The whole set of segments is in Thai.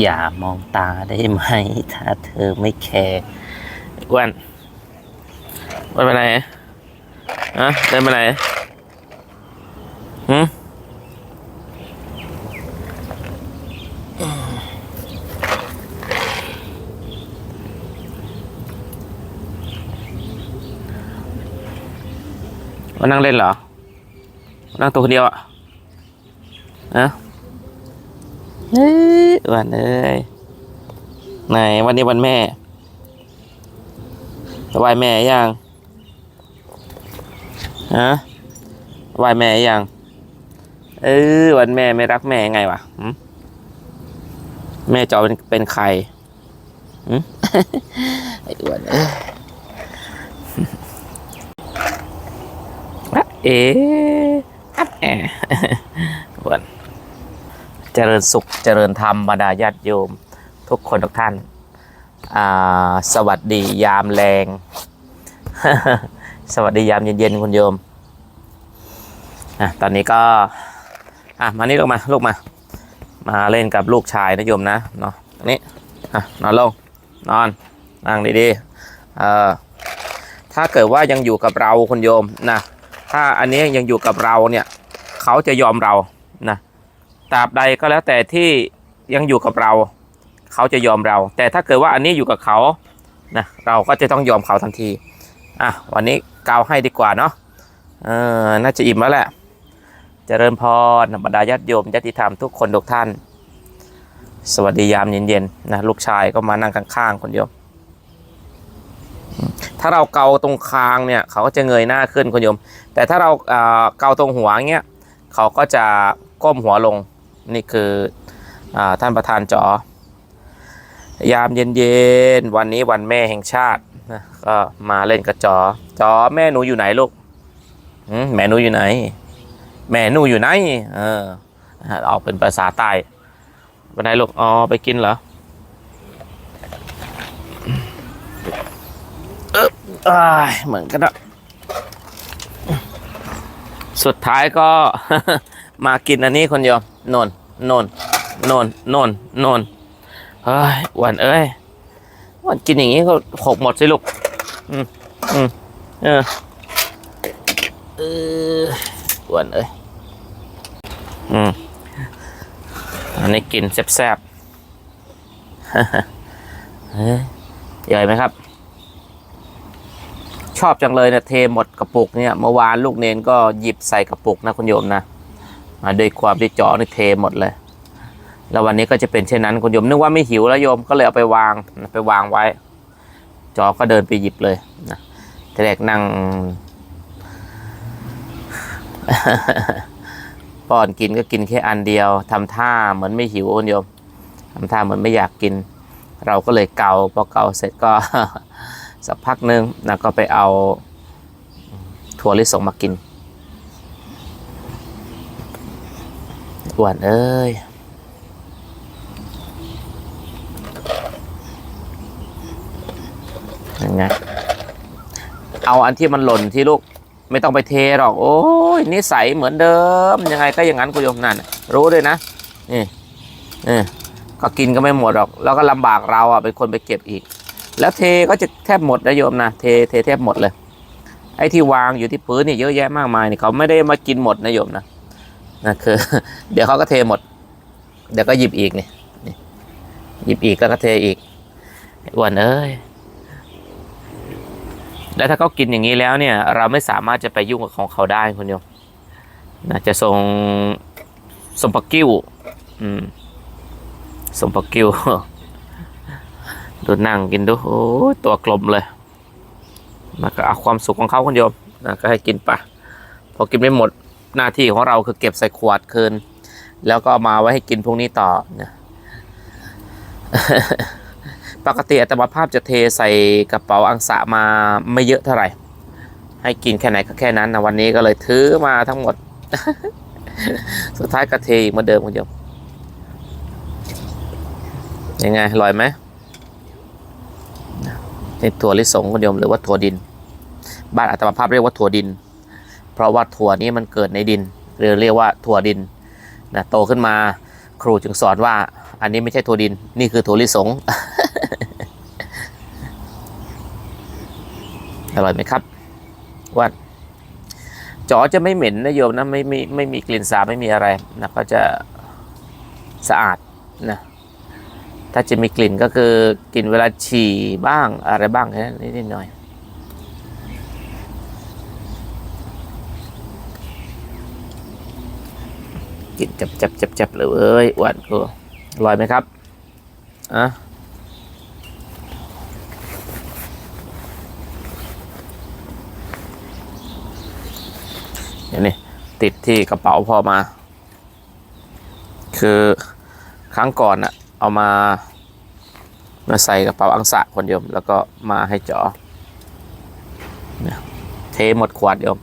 อย่ามองตาได้ไหม ถ้าเธอไม่แคร์อ้วนอ้วนไปไหนอะเดินไปไหนหืมมานั่งเล่นเหรอ นั่งตัวคนเดียวอะอะ เฮ้ยวันเอ้ยไหนวันนี้วันแม่สบายแม่ยังฮะสบายแม่ยังเออวันแม่ไม่รักแม่ไงวะแม่จอาเป็นเป็นใครไอ้อ้วนเอ้ยอะเอ๋อะแออ้วน เจริญสุขเจริญธรรมบรรดาญาติโยม ทุกคนทุกท่านาสวัสดียามแรง สวัสดียามเย็นๆคุณโยมอะตอนนี้ก็อะมานี่ลูกมาลูกมา มาเล่นกับลูกชายนะโยมนะเนาะตรงนี้อะนอนลงนอนนั่งดีๆเออถ้าเกิดว่ายังอยู่กับเราคุณโยมนะถ้าอันนี้ยังอยู่กับเราเนี่ยเขาจะยอมเรานะ ตราบใดก็แล้วแต่ที่ยังอยู่กับเรา เขาจะยอมเรา แต่ถ้าเกิดว่าอันนี้อยู่กับเขานะเราก็จะต้องยอมเขาทันทีอะวันนี้กาวให้ดีกว่าเนาะเออน่าจะอิ่มแล้วแหละเจริญพรบรรดาญาติโยมญาติธรรมทุกคนทุกท่าน สวัสดียามเย็นๆนะลูกชายก็มานั่งข้างๆคนโยมอืมถ้าเราเกาตรงคางเนี่ยเขาก็จะเงยหน้าขึ้นคนโยม แต่ถ้าเราเอ่อเกาตรงหัวเงี้ยเขาก็จะก้มหัวลง นี่คืออท่านประธานจอยามเย็นๆวันนี้วันแม่แห่งชาตินะก็มาเล่นกับจอ จอแม่หนูอยู่ไหนลูกแม่หนูอยู่ไหน แม่หนูอยู่ไหน เออออกเป็นภาษาใต้วันไหนลูกอ๋อไปกินเหรอเออเหมือนกันอะสุดท้ายก็ มากินอันนี้คนเดียวนนนนนนนนนนเฮ้ยวันเอ้ยวันกินอย่างนี้ก็หกหมดสิลูก อืมอืมเออเออวันเอ้ย อืมอันนี้กินแซ่บๆเฮ้ยใหญ่ไหมครับ ชอบจังเลยเนะเทหมดกระปุกเนี่ยเมื่อวานลูกเนนก็หยิบใส่กระปุกนะคุณโยมนะ ด้วยความที่จอนี่เทหมดเลย แล้ววันนี้ก็จะเป็นเช่นนั้นคุณโยมนึกว่าไม่หิวแล้วโยมก็เลยเอาไปวางไปวางไว้ จอก็เดินไปหยิบเลยนะทีแรกนั่งป้อนกินก็กินแค่อันเดียวทำท่าเหมือนไม่หิวคุณโยมทำท่าเหมือนไม่อยากกิน เราก็เลยเกาพอเกาเสร็จก็สักพักนึงนะก็ไปเอาถั่วลิสงมากิน อ้วนเอ้ยยังไงเอาอันที่มันหล่นที่ลูกไม่ต้องไปเทหรอก โอ้ยนิสัยเหมือนเดิม ยังไงก็อย่างนั้นคุณโยมนั่นรู้เลยนะนี่นี่ก็กินก็ไม่หมดหรอก แล้วก็ลำบากเราอะเป็นคนไปเก็บอีก แล้วเทก็จะแทบหมดนะโยมนะเทเทแทบหมดเลย ไอ้ที่วางอยู่ที่พื้นนี่เยอะแยะมากมายนี่เขาไม่ได้มากินหมดนะโยมนะ นะคือ เดี๋ยวเขาก็เทหมด เดี๋ยวก็หยิบอีกนี่หยิบอีกแล้วก็เทอีกไอ้วนเอ้ยแล้วถ้าเขากินอย่างนี้แล้วเนี่ย เราไม่สามารถจะไปยุ่งกับของเขาได้คุณโยมนะจะส่งสมปกิ้ว อืมสมปกิ้วดูนั่งกินดูโอ้ยตัวกลมเลยนะก็เอาความสุขของเขาคุณโยมนะก็ให้กินไปพอกินไม่หมด หน้าที่ของเราคือเก็บใส่ขวดคืน แล้วก็มาไว้ให้กินพวกนี้ต่อนะปกติอัตมาภาพจะเทใส่กระเป๋าอังสะมาไม่เยอะเท่าไหร่ ให้กินแค่ไหนก็แค่นั้นนะวันนี้ก็เลยถือมาทั้งหมด สุดท้ายก็เทอีกเหมือนเดิมคุณโยมยังไงอร่อยไหมในถั่วลิสงคุณโยมหรือว่าถั่วดิน บ้านอัตมาภาพเรียกว่าถั่วดิน เพราะว่าถั่วนี้มันเกิดในดิน หรือเรียกว่าถั่วดินนะโตขึ้นมาครูจึงสอนว่า อันนี้ไม่ใช่ถั่วดิน นี่คือถั่วลิสงอร่อยไหมครับว่าจอจะไม่เหม็นนะโยมนะไม่ไม่ไม่มีกลิ่นสาบไม่มีอะไรนะก็จะสะอาดนะถ้าจะมีกลิ่นก็คือกลิ่นเวลาฉี่บ้างอะไรบ้างแค่นั้นนิดหน่อย กินจับจับจับจับเลยเว้ยอ้วนกูอร่อยไหมครับอะเดี๋ยวนี่ติดที่กระเป๋าพอมา คือครั้งก่อนอะเอามา มาใส่กระเป๋าอังสะคนเดียวแล้วก็มาให้จอเนี่ยเทหมดขวดเดียว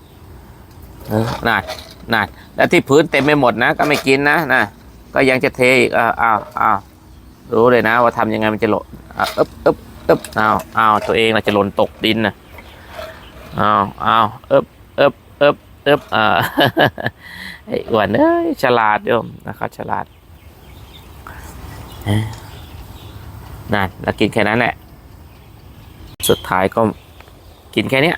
เออน่า น่าแล้วที่พื้นเต็มไปหมดนะ ก็ไม่กินนะนะก็ยังจะเทอีกอ้าวอ้าวอ้าวรู้เลยนะ ว่าทำยังไงมันจะหล่นอึ๊บอึ๊บอึ๊บอ้าวอ้าวตัวเองนะจะหล่นตกดินนะอ้าวอ้าวอึ๊บอึ๊บอึ๊บตึ๊บอ่าไอ้อ้วนเอ้ยฉลาดโยมนะครับฉลาดนั่นแล้วกินแค่นั้นแหละ สุดท้ายก็กินแค่เนี้ย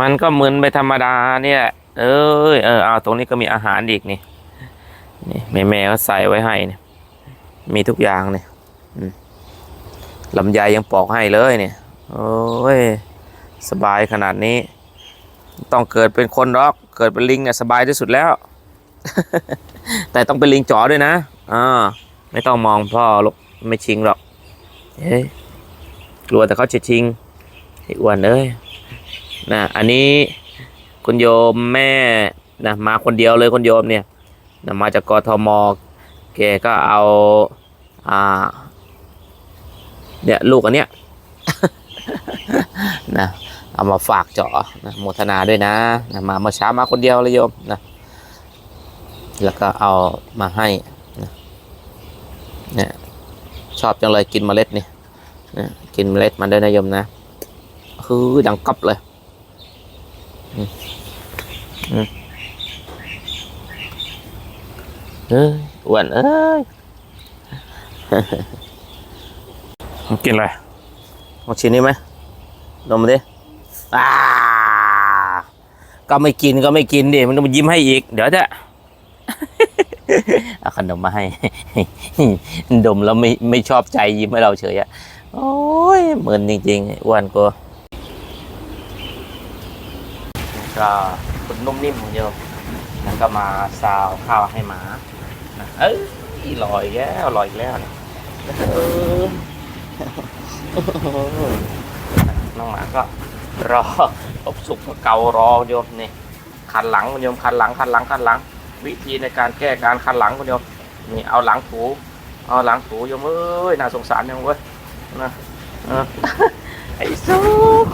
มันก็มึนไปธรรมดาเนี่ย เอ้ยเออเอาตรงนี้ก็มีอาหารอีกนี่นี่แม่แม่ก็ใส่ไว้ให้เนี่ยมีทุกอย่างเนี่ยลำไยยังปอกให้เลยเนี่ยโอ้ยสบายขนาดนี้ ต้องเกิดเป็นคนรอกเกิดเป็นลิงเนี่ยสบายที่สุดแล้ว แต่ต้องเป็นลิงจ๋อด้วยนะอ่าไม่ต้องมองพ่อลูกไม่ชิงหรอกเฮ้ยกลัวแต่เขาจะชิงไอ้อ้วนเอ้ยนะอันนี้ คุณโยมแม่นะมาคนเดียวเลยคุณโยมเนี่ยนะมาจากกทมแกก็เอาอ่าเนี่ยลูกอันเนี้ยนะเอามาฝากเจาะนะโมทนาด้วยนะนะมาเมื่อเช้ามาคนเดียวเลยโยมนะแล้วก็เอามาให้นะเนี่ยชอบจังเลยกินเมล็ดนี่นะกินเมล็ดมันด้วยนะโยมนะคือดังกับเลย เอ้ยอ้วนเอ้ยกินอะไรเอาชิ้นนี้ไหมดมมาดิอ่าก็ไม่กินก็ไม่กินดิ มันก็มายิ้มให้อีก เดี๋ยวจะเอาขนมมาให้ ดมแล้วไม่ไม่ชอบใจยิ้มให้เราเฉยอะโอ้ยเหมือนจริงๆไอ้อ้วนกู ก็คุณนุ่มนิ่มของโยมแล้วก็มาซาวข้าวให้หมานะเอ้ยลอยแล้วลอยอีกแล้วเนี่ยเออน้องหมาก็รออบสุกก็เการอโยมนี่คันหลังคุณโยมคันหลังคันหลังคันหลัง วิธีในการแก้การคันหลังคุณโยมนี่เอาหลังถูเอาหลังถูโยมเอ้ยน่าสงสารยังเว้ยนะเออไอ้สุก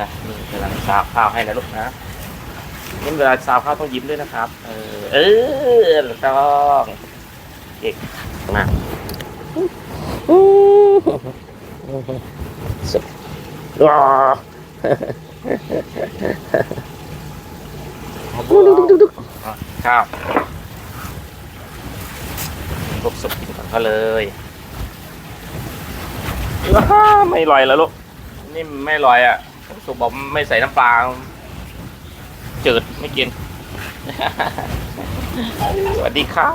นะนี่กำลังซาวข้าวให้นะลูกนะนี่เวลาซาวข้าวต้องยิ้มด้วยนะครับ เออเออต้องเก่งมากสุดว้าข้าวลูกสุกกินก่อนก็เลยว้าไม่ลอยแล้วลูกนี่ไม่ลอยอะ สุกบอกไม่ใส่น้ำปลาจืดไม่กิน สวัสดีครับ